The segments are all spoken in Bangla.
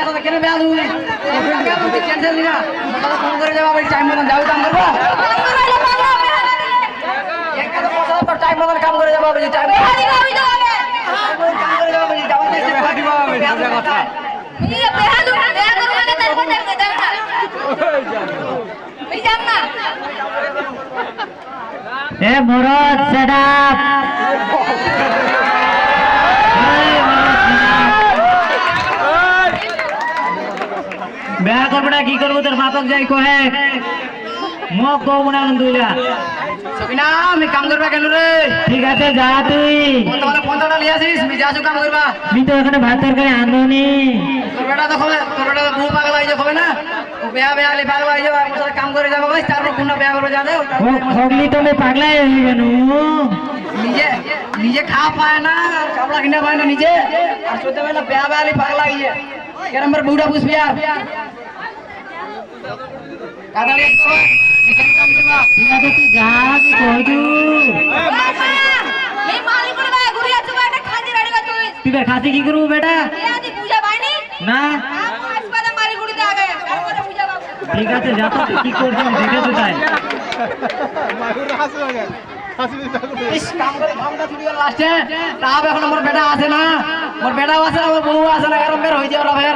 এত কেন বেয়া দুই ক্যান্সেল দিনা ফোন করে যাবা টাইম মতন কাম করব টাইম মতন কাম করে যাবা। টাইম এ মরদ সেট আপ কি করব? তোর বাপক যাই কহে। মোক কব না দুইলা সবিনা আমি কাম করবা কেন রে? ঠিক আছে যা তুই। তোমার পঞ্চাটা লিয়ে আসিস আমি কাম করবা। আমি তো এখানে ভাত তরকারি আনবনি। তোর বেটা তো খবে তোর বেটা তো বউ পাগলা হয়ে যাবে না? ও বেয়া বেয়া লে পাগলা হয়ে যাবে আমার সাথে কাম করে যাবে বলে তারপর কোনটা বেয়া ও খগলি তো আমি পাগলাই হয়ে গেল নিজে নিজে খাওয়া পায় না কাপড়া কিনা পায় না নিজে। আর বেয়া বেয়া লে পাগলা হয়ে বার বউটা বুঝবি আর? কাকা রে এখানে কাম করবা ঠিক আছে তুই যা আমি কই দু তুই বের খাতে কি করব বেটা না ঠিক আছে যা তো কি করছিস দেখে তো তাই এখন আমার বেটা আছে না মোর আছে না বউ না হয়ে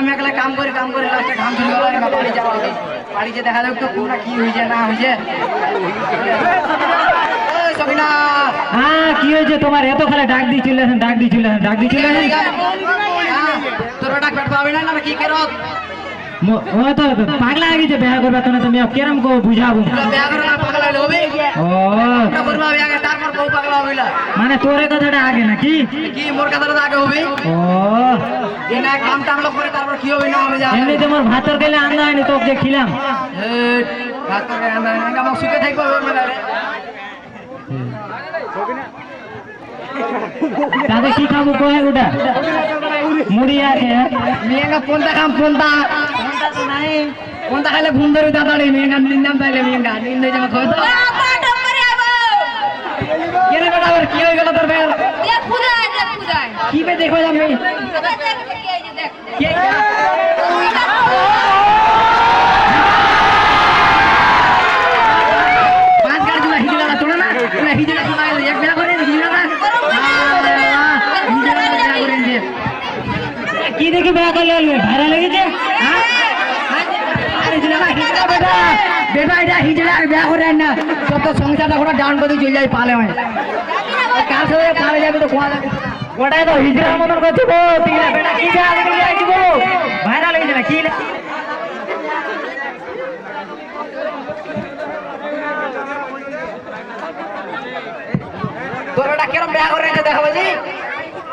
ফের কাম কাম করে লাস্টে কি হয়েছে না হয়েছে হ্যাঁ কি হয়েছে তোমার এত খালে ডাক দিয়ে চলে ডাক দিয়ে চলে ডাক দিয়ে চলে হ্যাঁ, তোর পেট পাবি না কি করত ও তো পাগলা হয়ে গেছে বেহা করবে তো তুমি কেরম কো বুঝাবো? বিয়া করে পাগলা হবে ও। করবা বিয়া তারপর বউ পাগলা হইলা। মানে তোর কথাটা আগে নাকি? কি মোর কথাটা আগে হবে ও। করে তারপর কি হবে না হবে যা এমনি তোমার ভাতর গেলে আন্দা হয়নি তোকে যে খিলাম আমার সুখে থাকব তাতে কি খাব কয়ে ওটা মুড়ি আছে মিয়াঙ্গা পন্তা খাম পন্তা পন্তা তো নাই। পন্তা খাইলে ঘুম ধরে তাড়াতাড়ি মিয়াঙ্গা নিন্দাম তাইলে মিয়াঙ্গা নিন্দ যাবে খাওয়া কেন বেটা আবার কি হয়ে গেল তোর বেল? কি বে দেখো আমি কে কি দেখে বেয়া করলে ভাইরাল লেগেছে হ্যাঁ? বেটা বিয়া করে না। সব তো সংসারটা ঘোড়া ডাউন করে চলে যায় পালে হয়। কার সাথে পালে যাবে তো কোয়া যাবে ওটাই তো হিজড়া মতন করছে গো তিলা বেটা কি বেয়া দেখে আইছি গো ভাইরাল হয়েছে না কি তোর বেটা কেরম বিয়া করে দেখাবো জি?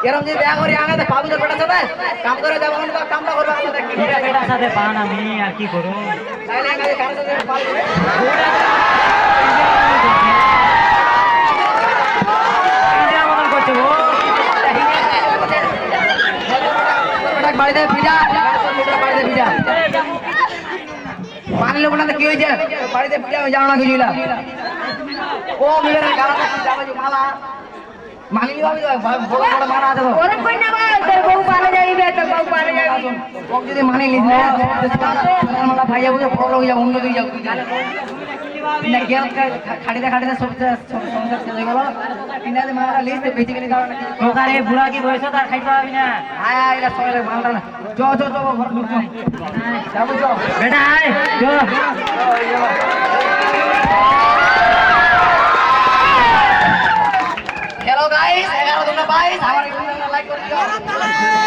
এরম যদি বিয়া করে বেটার সাথে কাম করে যাব কামটা করবে আমাদের বেটার সাথে পান আমি আর কি করুন তাইলে কারোর সাথে পাবি হিজড়া মতন করছে গো বেটা বাড়িতে ভিজা বাড়িতে ভিজা পানি লোক না কি হয়েছে? বাড়িতে ভিজা যাও না কিছু ও মিলে মালা। মালি হবে বড় বড় মারা আছে তো। ও যদি মানি লিস না মালা ভাই যাব বড় হয়ে যাব অন্য দিকে যাব না গেল খাড়িতে খাড়িতে সব সংসার শেষ হয়ে গেল। কিনাতে মালা লিস বেঁচে গেলে কারণ এই বুড়া কি বয়স তার খাইতে পাবি না? আয় আয় এটা সবাই মালটা না। চ চ চ ঘর চ যাব চ বেটা আয় চল பாய் அவரை நல்லா கொடுத்தோம்